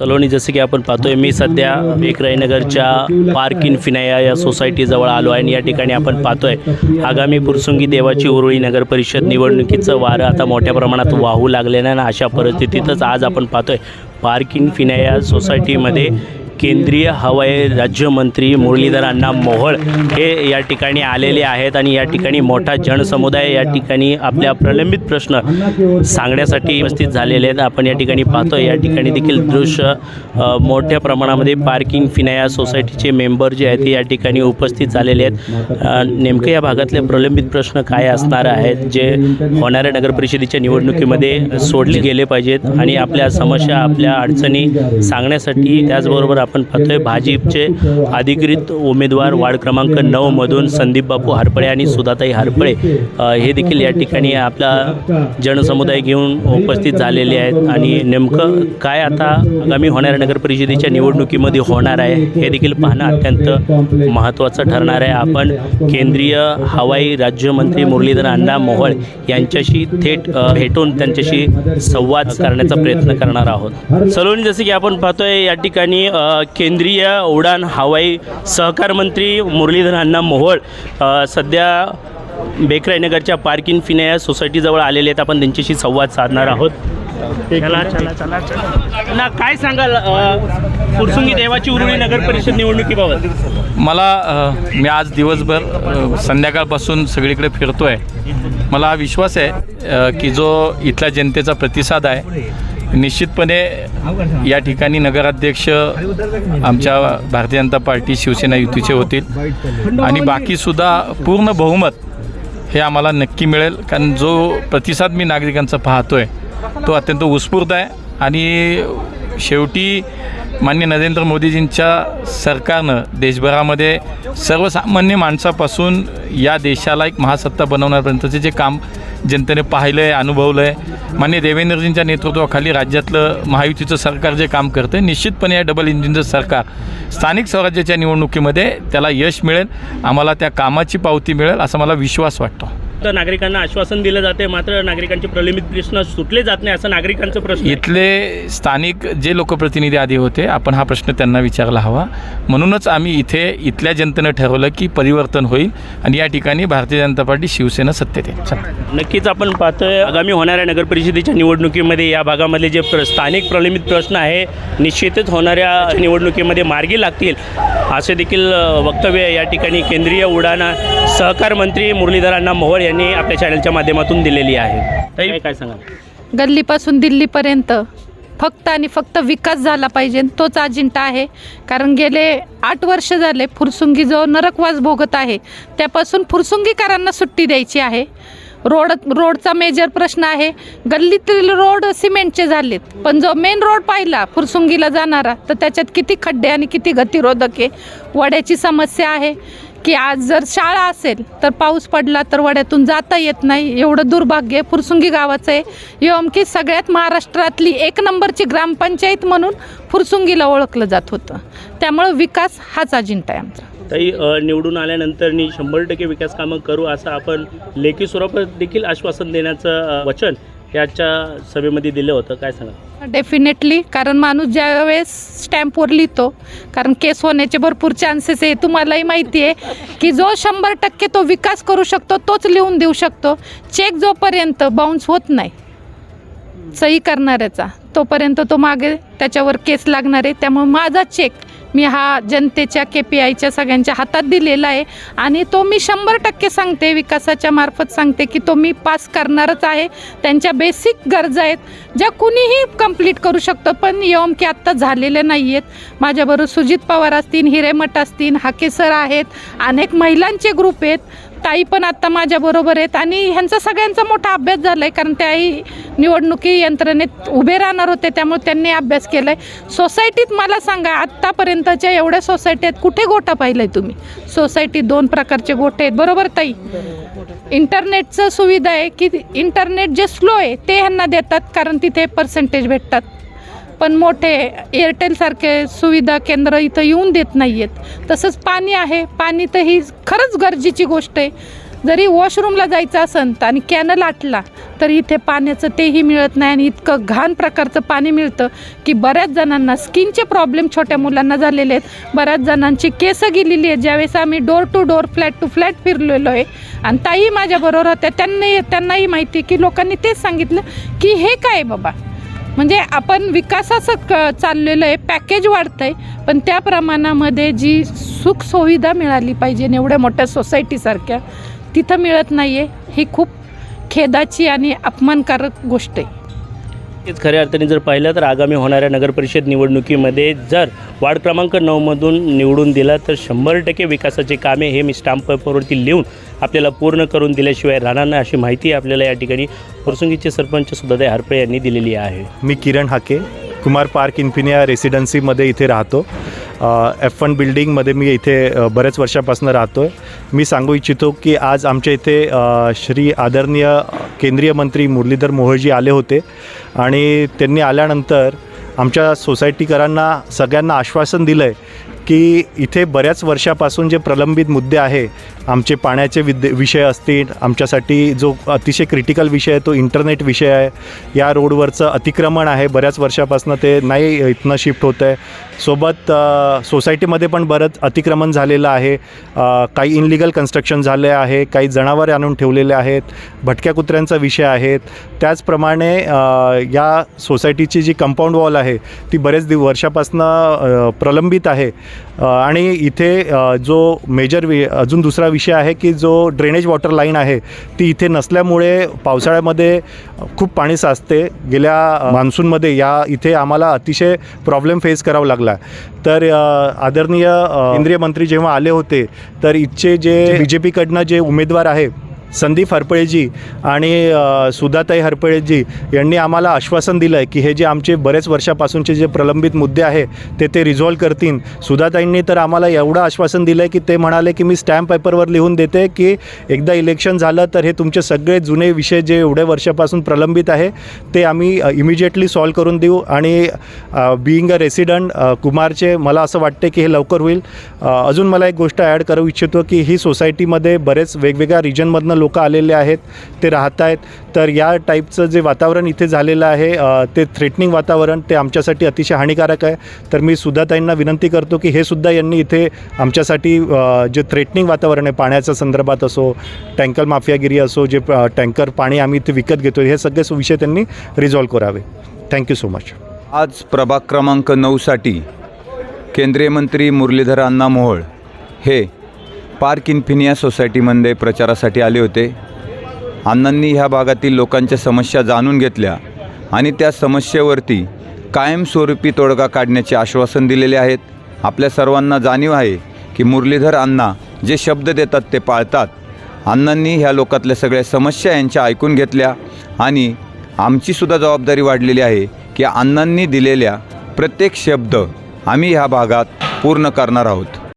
सलोनी जसं की आपण पाहतोय मी सध्या बेकराईनगरच्या पार्क इन फिनाया या सोसायटीजवळ आलो आहे आणि या ठिकाणी आपण पाहतोय आगामी पुरसुंगी देवाची उरुळी नगर परिषद निवडणुकीचं वारं आता मोठ्या प्रमाणात वाहू लागलेलं आहे आणि अशा परिस्थितीतच आज आपण पाहतोय पार्क इन फिनाया सोसायटीमध्ये केंद्रीय हवाई राज्यमंत्री मुरलीधर अण्णा मोहोळ हे या ठिकाणी आलेले आहेत आणि या ठिकाणी मोठा जनसमुदाय या ठिकाणी आपल्या प्रलंबित प्रश्न सांगण्यासाठी उपस्थित झालेले आहेत. आपण या ठिकाणी पाहतो या ठिकाणी देखील दृश्य मोठ्या प्रमाणामध्ये पार्किंग फिनाया सोसायटीचे मेंबर जे आहेत ते या ठिकाणी उपस्थित झालेले आहेत. अ, नेमकं या भागातले प्रलंबित प्रश्न काय असणार आहेत जे होणाऱ्या नगरपरिषदेच्या निवडणुकीमध्ये सोडले गेले पाहिजेत आणि आपल्या समस्या आपल्या अडचणी सांगण्यासाठी त्याचबरोबर आपण पाहतोय भाजपचे अधिकृत उमेदवार वार्ड क्रमांक नऊमधून संदीप बापू हरपळे आणि सुधाताई हरपळे हे देखील या ठिकाणी आपला जनसमुदाय घेऊन उपस्थित झालेले आहेत. आणि नेमकं काय आता आगामी होणाऱ्या नगरपरिषदेच्या निवडणुकीमध्ये होणार आहे हे देखील पाहणं अत्यंत महत्त्वाचं ठरणार आहे. आपण केंद्रीय हवाई राज्यमंत्री मुरलीधर अण्णा मोहोळ यांच्याशी थेट भेटून त्यांच्याशी संवाद करण्याचा प्रयत्न करणार आहोत. सलोनी जसे की आपण पाहतोय या ठिकाणी केंद्रीय उडान हवाई सहकार मंत्री मुरलीधर अण्णा मोहोळ सध्या बेकराईनगरच्या पार्किंग फिनाया सोसायटीजवळ आलेले आहेत. आपण त्यांच्याशी संवाद साधणार आहोत. चला चला चला चला. ना काय सांगाल फुरसुंगी देवाची उरुळी नगर परिषद निवडणुकीबाबत? मला मी आज दिवसभर संध्याकाळपासून सगळीकडे फिरतो आहे मला हा विश्वास आहे की जो इथल्या जनतेचा प्रतिसाद आहे निश्चितपणे या ठिकाणी नगराध्यक्ष आमच्या भारतीय जनता पार्टी शिवसेना युतीचे होतील. आणि बाकीसुद्धा पूर्ण बहुमत हे आम्हाला नक्की मिळेल. कारण जो प्रतिसाद मी नागरिकांचा पाहतो आहे तो अत्यंत उत्स्फूर्त आहे. आणि शेवटी मान्य नरेंद्र मोदीजींच्या सरकारनं देशभरामध्ये सर्वसामान्य माणसापासून या देशाला एक महासत्ता बनवण्यापर्यंतचे जे काम जनतेने पाहिलं आहे अनुभवलं आहे मान्य देवेंद्रजींच्या नेतृत्वाखाली राज्यातलं महायुतीचं सरकार जे काम करतं आहे निश्चितपणे या डबल इंजिनचं सरकार स्थानिक स्वराज्याच्या निवडणुकीमध्ये त्याला यश मिळेल. आम्हाला त्या कामाची पावती मिळेल असा मला विश्वास वाटतो. तर नागरिकांना आश्वासन दिलं जाते मात्र नागरिकांचे प्रलंबित प्रश्न सुटले जात नाही असं नागरिकांचं प्रश्न. इथले स्थानिक जे लोकप्रतिनिधी आधी होते आपण हा प्रश्न त्यांना विचारला हवा. म्हणूनच आम्ही इथे इथल्या जनतेनं ठरवलं की परिवर्तन होईल आणि या ठिकाणी भारतीय जनता पार्टी शिवसेना सत्तेत आहे. चला. नक्कीच आपण पाहतोय आगामी होणाऱ्या नगरपरिषदेच्या निवडणुकीमध्ये या भागामधले जे प्र स्थानिक प्रलंबित प्रश्न आहे निश्चितच होणाऱ्या निवडणुकीमध्ये मार्गी लागतील असे देखील वक्तव्य या ठिकाणी केंद्रीय उडान सहकार मंत्री मुरलीधरांना मोहोळ यांनी आपल्या चॅनलच्या माध्यमातून दिलेली आहे. ताई, काय सांगाल? गल्लीपासून दिल्लीपर्यंत फक्त आणि फक्त विकास झाला पाहिजे तोच अजिंठा आहे. कारण गेले आठ वर्ष झाले फुरसुंगी जो नरकवास भोगत आहे त्यापासून फुरसुंगीकरांना सुट्टी द्यायची आहे. रोड रोडचा मेजर प्रश्न आहे. गल्लीतील रोड सिमेंटचे झालेत. पण जो मेन रोड पाहिला फुरसुंगीला जाणारा तर त्याच्यात किती खड्डे आणि किती गतिरोधक आहे वड्याची समस्या आहे. की आज जर शाळा असेल तर पाऊस पडला तर वड्यातून जाता येत नाही. एवढं दुर्भाग्य फुरसुंगी गावाचं आहे. एवम की सगळ्यात महाराष्ट्रातली एक नंबरची ग्रामपंचायत म्हणून फुरसुंगीला ओळखलं जात होतं. त्यामुळं विकास हाच अजिंठा आहे आमचा. ताई निवडून आल्यानंतर शंभर टक्के विकास कामं करू असं आपण लेखी स्वरूपात देखील आश्वासन देण्याचं वचन याच्या सभेमध्ये दिलं होतं. काय सांगा डेफिनेटली कारण माणूस ज्यावेळेस स्टॅम्पवर लिहितो कारण केस होण्याचे भरपूर चान्सेस आहे तुम्हालाही माहिती आहे की जो शंभर टक्के तो विकास करू शकतो तोच लिहून देऊ शकतो. चेक जोपर्यंत बाउन्स होत नाही सही करणाऱ्याचा तोपर्यंत तो मागे त्याच्यावर केस लागणार आहे. त्यामुळे माझा चेक मी हा जनतेच्या के पी आयच्या सगळ्यांच्या हातात दिलेला आहे. आणि तो मी शंभर टक्के सांगते विकासाच्या मार्फत सांगते की तो मी पास करणारच आहे. त्यांच्या बेसिक गरजा आहेत. ज्या कुणीही कंप्लीट करू शकतो पण येऊन की आत्ता झालेले नाही आहेत माझ्याबरोबर सुजित पवार असतील हिरेमठ असतील हाकेसर आहेत. अनेक महिलांचे ग्रुप आहेत. ताई पण आत्ता माझ्याबरोबर आहेत. आणि ह्यांचा सगळ्यांचा मोठा अभ्यास झाला आहे कारण त्याही निवडणुकी यंत्रणेत उभे राहणार होते त्यामुळे त्यांनी अभ्यास केला आहे सोसायटीत मला सांगा आत्तापर्यंतच्या एवढ्या सोसायटी आहेत कुठे गोठा पाहिला आहे तुम्ही? सोसायटीत दोन प्रकारचे गोठे आहेत बरोबर ताई? इंटरनेटचं सुविधा आहे की इंटरनेट जे स्लो आहे ते ह्यांना देतात कारण तिथे पर्सेंटेज भेटतात. पण मोठे एअरटेलसारखे सुविधा केंद्र इथं येऊन देत नाही आहेत तसंच पाणी आहे. पाणी तर ही खरंच गरजेची गोष्ट आहे. जरी वॉशरूमला जायचं असेल तर आणि कॅनल आटला तर इथे पाण्याचं तेही मिळत नाही आणि इतकं घाण प्रकारचं पाणी मिळतं की बऱ्याच जणांना स्किनचे प्रॉब्लेम छोट्या मुलांना झालेले आहेत. बऱ्याच जणांची केसं गेलेली आहेत. ज्यावेळेस आम्ही door to door flat to flat फिरलेलो आहे आणि ताई माझ्याबरोबर होत्या त्यांनाही त्यांनाही माहिती की लोकांनी तेच सांगितलं की हे काय बाबा? म्हणजे आपण विकासाचं क चाललेलं आहे पॅकेज वाढतं आहे पण त्या प्रमाणामध्ये जी सुखसुविधा मिळाली पाहिजे एवढ्या मोठ्या सोसायटीसारख्या तिथं मिळत नाही आहे ही खूप खेदाची आणि अपमानकारक गोष्ट आहे. तेच खऱ्या अर्थाने जर पाहिलं तर आगामी होणाऱ्या नगरपरिषद निवडणुकीमध्ये जर वार्ड क्रमांक नऊमधून निवडून दिला तर शंभर टक्के विकासाचे कामे हे मी स्टॅम्प पेपरवरती लिहून आपल्याला पूर्ण करून दिल्याशिवाय राहणार नाही अशी माहिती आपल्याला या ठिकाणी फुरसुंगीचे सरपंच सुधाताई हरपळे यांनी दिलेली आहे. मी किरण हाके कुमार पार्क इन्फिनिया रेसिडेन्सीमध्ये इथे राहतो. एफ वन बिल्डिंगमध्ये मी इथे बऱ्याच वर्षापासून राहतो आहे मी सांगू इच्छितो की आज आमच्या इथे श्री आदरणीय केंद्रीय मंत्री मुरलीधर मोहोळजी आले होते आणि त्यांनी आल्यानंतर आमच्या सोसायटीकरांना सगळ्यांना आश्वासन दिलं आहे की इथे बऱ्याच वर्षापासून जे प्रलंबित मुद्दे आहे आमचे पाण्याचे विद्य विषय असतील आमच्यासाठी जो अतिशय क्रिटिकल विषय आहे तो इंटरनेट विषय आहे या रोडवरचं अतिक्रमण आहे बऱ्याच वर्षापासून ते नाही इथनं शिफ्ट होतं आहे सोबत सोसायटीमध्ये पण बरंच अतिक्रमण झालेलं आहे. काही इनलिगल कन्स्ट्रक्शन झाले आहे काही जनावरे आणून ठेवलेले आहेत भटक्या कुत्र्यांचा विषय आहेत त्याचप्रमाणे या सोसायटीची जी कंपाऊंड वॉल आहे ती बरेच दिव वर्षापासनं प्रलंबित आहे. आणि इथे जो मेजर वि अजून दुसरा विषय आहे की जो ड्रेनेज वॉटर लाईन आहे ती इथे नसल्यामुळे पावसाळ्यामध्ये खूप पाणी साचते. गेल्या मान्सूनमध्ये या इथे आम्हाला अतिशय प्रॉब्लेम फेस करावा लागला तर अ, आदरणीय केंद्रीय मंत्री जेव्हा आले होते तर इथचे जे बी जे. पीकडनं जे उमेदवार आहे संदीप हरपळेजी आणि सुधाताई हरपळेजी यांनी आम्हाला आश्वासन दिलं आहे की हे जे आमचे बरेच वर्षापासूनचे जे प्रलंबित मुद्दे आहे ते ते रिझॉल्व करतील. सुधाताईंनी तर आम्हाला एवढं आश्वासन दिलं आहे की ते म्हणाले की मी स्टॅम्प पेपरवर लिहून देते की एकदा इलेक्शन झालं तर हे तुमचे सगळे जुने विषय जे एवढ्या वर्षापासून प्रलंबित आहे ते आम्ही इमिजिएटली सॉल्व करून देऊ. आणि बिईंग अ रेसिडंट कुमारचे मला असं वाटते की हे लवकर होईल. अजून मला एक गोष्ट ॲड करू इच्छितो की ही सोसायटीमध्ये बरेच वेगवेगळ्या रिजनमधनं लोक आलेले आहेत ते राहत आहेत तर या टाईपचं जे वातावरण इथे झालेलं आहे ते थ्रेटनिंग वातावरण ते आमच्यासाठी अतिशय हानिकारक आहे. तर मी सुधाताईंना विनंती करतो की हे सुद्धा यांनी इथे आमच्यासाठी जे थ्रेटनिंग वातावरण आहे पाण्याच्या संदर्भात असो टँकर माफियागिरी असो जे टँकर पाणी आम्ही इथे विकत घेतो हे सगळे विषय त्यांनी रिझॉल्व करावे. थँक्यू सो मच आज प्रभाग क्रमांक नऊसाठी केंद्रीय मंत्री मुरलीधर अण्णा मोहोळ हे पार्क इन्फिनिया सोसायटीमध्ये प्रचारासाठी आले होते. अण्णांनी ह्या भागातील लोकांच्या समस्या जाणून घेतल्या आणि त्या समस्येवरती कायमस्वरूपी तोडगा काढण्याचे आश्वासन दिलेले आहेत. आपल्या सर्वांना जाणीव आहे की मुरलीधर अण्णा जे शब्द देतात ते पाळतात. अण्णांनी ह्या लोकातल्या सगळ्या समस्या यांच्या ऐकून घेतल्या आणि आमचीसुद्धा जबाबदारी वाढलेली आहे की अण्णांनी दिलेल्या प्रत्येक शब्द आम्ही ह्या भागात पूर्ण करणार आहोत.